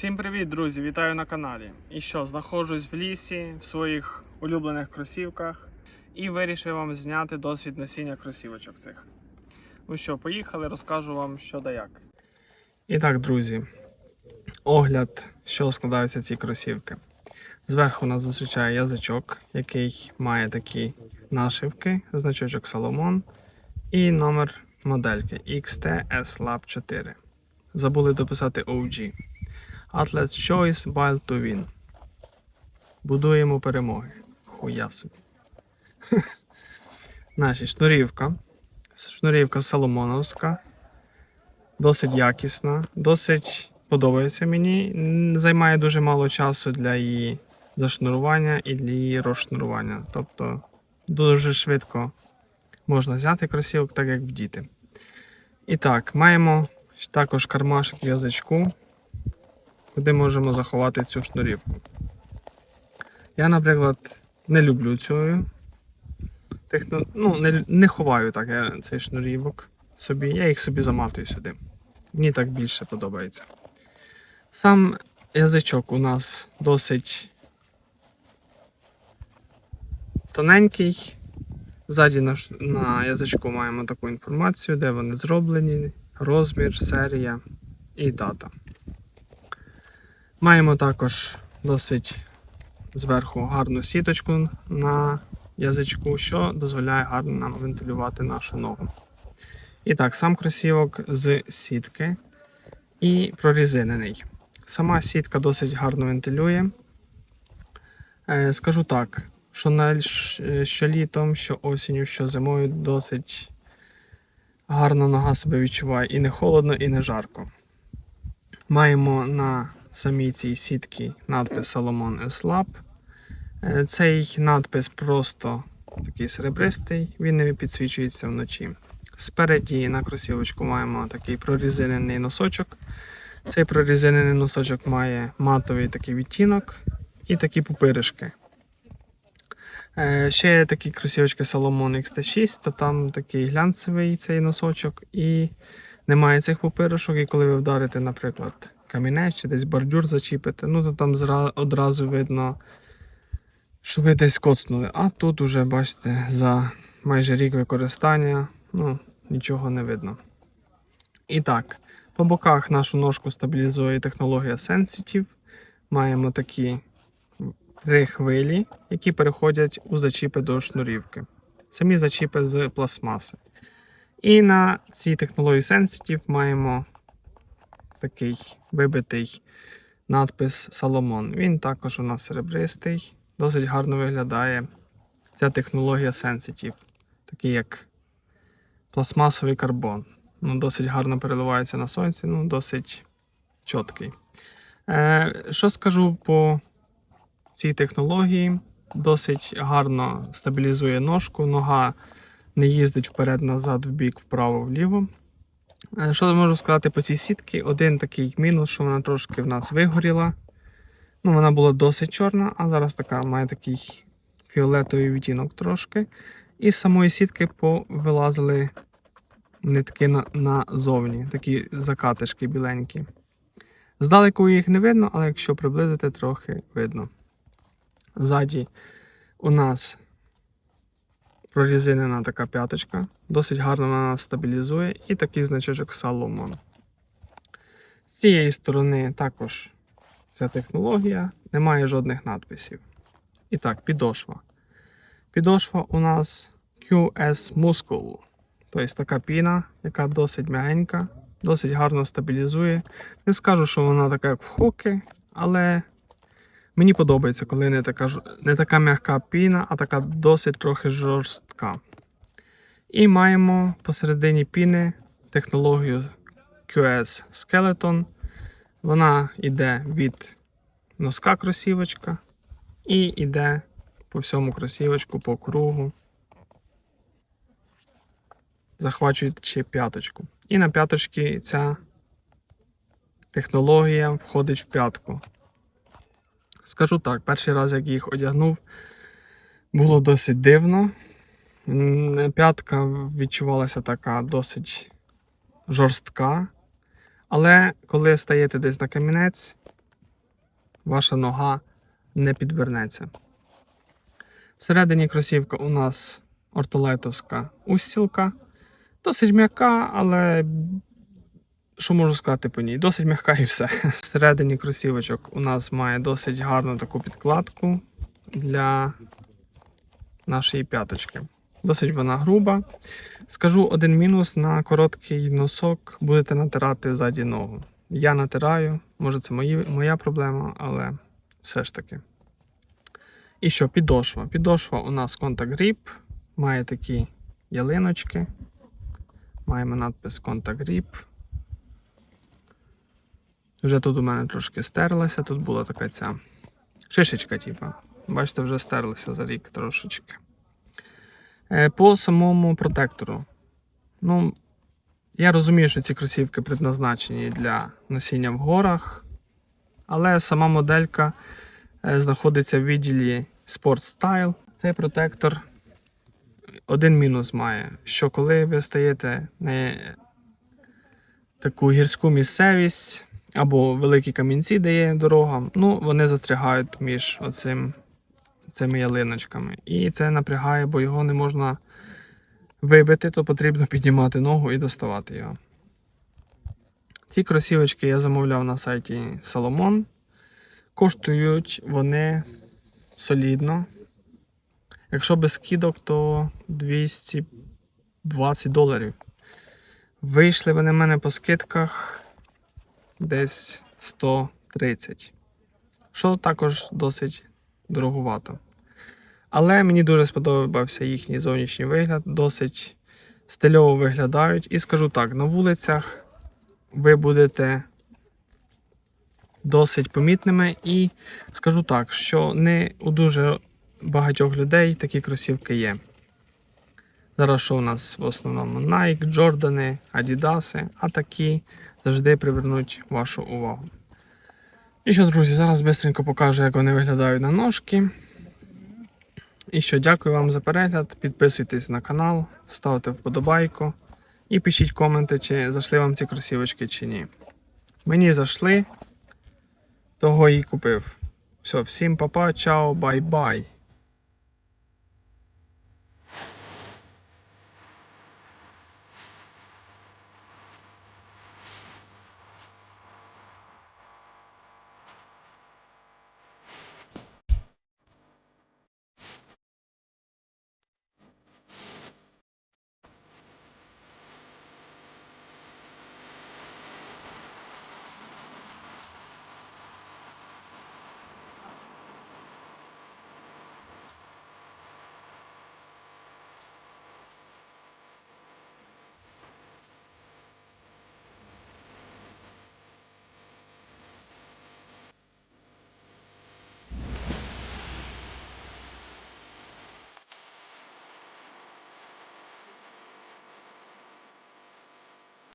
Всім привіт, друзі! Вітаю на каналі. І що, знаходжусь в лісі в своїх улюблених кросівках і вирішив вам зняти досвід носіння кросівочок цих. Ну що, поїхали, розкажу вам що да як. І так, друзі, огляд, що складаються ці кросівки. Зверху нас зустрічає язичок, який має такі нашивки, значочок Salomon і номер модельки XT S Lab 4. Забули дописати OG. Athlete's Choice Build to Win. Будуємо перемоги. Хуя собі. Значить, шнурівка. Шнурівка Соломоновська. Досить якісна, досить подобається мені. Займає дуже мало часу для її зашнурування і для її розшнурування. Тобто дуже швидко можна зняти кросівок, так як вдіти. І так, маємо також кармашик в язичку куди можемо заховати цю шнурівку. Я, наприклад, не люблю цю техно... ну, не, не ховаю так я цей шнурівок собі, я їх собі заматую сюди. Мені так більше подобається. Сам язичок у нас досить тоненький. Ззаді на, на язичку маємо таку інформацію, де вони зроблені, розмір, серія і дата. Маємо також досить зверху гарну сіточку на язичку, що дозволяє гарно нам вентилювати нашу ногу. І так, сам кросівок з сітки і прорізинений. Сама сітка досить гарно вентилює. Е, Скажу так, що, на, що літом, що осінню, що зимою досить гарно нога себе відчуває і не холодно, і не жарко. Маємо на самій цій сітці надпис Solomon S Lab. Е, Цей надпис просто такий серебристий, він не підсвічується вночі. Спереді на кросівочку маємо такий прорізинений носочок. Цей прорізинений носочок має матовий такий відтінок і такі пупиришки. Е, Ще є такі кросівочки Solomon XT6, то там такий глянцевий цей носочок і немає цих пупиришок. І коли ви вдарите, наприклад, камінець чи десь бордюр зачіпите, ну то там одразу видно, що ви десь коцнули. А тут уже, бачите, за майже рік використання ну, нічого не видно. І так, по боках нашу ножку стабілізує технологія Sensitive. Маємо такі три хвилі, які переходять у зачіпи до шнурівки. Самі зачіпи з пластмаси. І на цій технології Sensitive маємо такий вибитий надпис Salomon. Він також у нас серебристий, досить гарно виглядає ця технологія Sensitive, такий як пластмасовий карбон. Ну, досить гарно переливається на сонці, ну, досить чіткий. Е, що скажу по цій технології? Досить гарно стабілізує ножку, нога не їздить вперед-назад, вбік, вправо-вліво. Е, Що можу сказати по цій сітці? Один такий мінус, що вона трошки в нас вигоріла. Ну, вона була досить чорна, а зараз така має такий фіолетовий відтінок трошки. І з самої сітки повилазили нитки на, назовні, такі закатишки біленькі. Здалеку їх не видно, але якщо приблизити, трохи видно. Ззаді у нас прорізинена така п'яточка, досить гарно вона нас стабілізує, і такий значочок Salomon. З цієї сторони також ця технологія, немає жодних надписів. І так, підошва. Підошва у нас QS Muscle. Тобто така піна, яка досить м'ягенька, досить гарно стабілізує. Не скажу, що вона така, як в хоки, але мені подобається, коли не така, не така м'яка піна, а така досить трохи жорстка. І маємо посередині піни технологію QS Skeleton. Вона йде від носка кросівочка і йде по всьому кросівочку по кругу, захвачуючи п'яточку. І на п'яточці ця технологія входить в п'ятку. Скажу так, перший раз, як їх одягнув, було досить дивно. П'ятка відчувалася така досить жорстка. Але коли стаєте десь на камінець, ваша нога не підвернеться. Всередині кросівка у нас ортолетовська устілка. Досить м'яка, але що можу сказати по ній? Досить м'яка і все. Всередині кросівочок у нас має досить гарну таку підкладку для нашої п'яточки. Досить вона груба. Скажу один мінус на короткий носок будете натирати ззаді ногу. Я натираю, може це мої, моя проблема, але все ж таки. І що, підошва. Підошва у нас Contact Grip, має такі ялиночки. Маємо надпис Contact Grip. Вже тут у мене трошки стерлася, тут була така ця шишечка, типа. Бачите, вже стерлася за рік трошечки. Е, По самому протектору. Ну, я розумію, що ці кросівки предназначені для носіння в горах, але сама моделька е, знаходиться в відділі Sport Style. Цей протектор один мінус має, що коли ви стаєте на таку гірську місцевість або великі камінці, де є дорога, ну, вони застрягають між оцим, цими ялиночками. І це напрягає, бо його не можна вибити, то потрібно піднімати ногу і доставати його. Ці кросівочки я замовляв на сайті Salomon. Коштують вони солідно. Якщо без скидок, то 220 доларів. Вийшли вони в мене по скидках десь 130. Що також досить дороговато. Але мені дуже сподобався їхній зовнішній вигляд, досить стильово виглядають. І скажу так: на вулицях ви будете досить помітними. І скажу так, що не у дуже багатьох людей такі кросівки є. Зараз що у нас в основному Nike, Джордани, Adidas, а такі завжди привернуть вашу увагу. І що, друзі, зараз швидко покажу, як вони виглядають на ножки. І що, дякую вам за перегляд. Підписуйтесь на канал, ставте вподобайку і пишіть коменти, чи зайшли вам ці кросівочки чи ні. Мені зайшли, того і купив. Все, всім па-па, чао, бай-бай.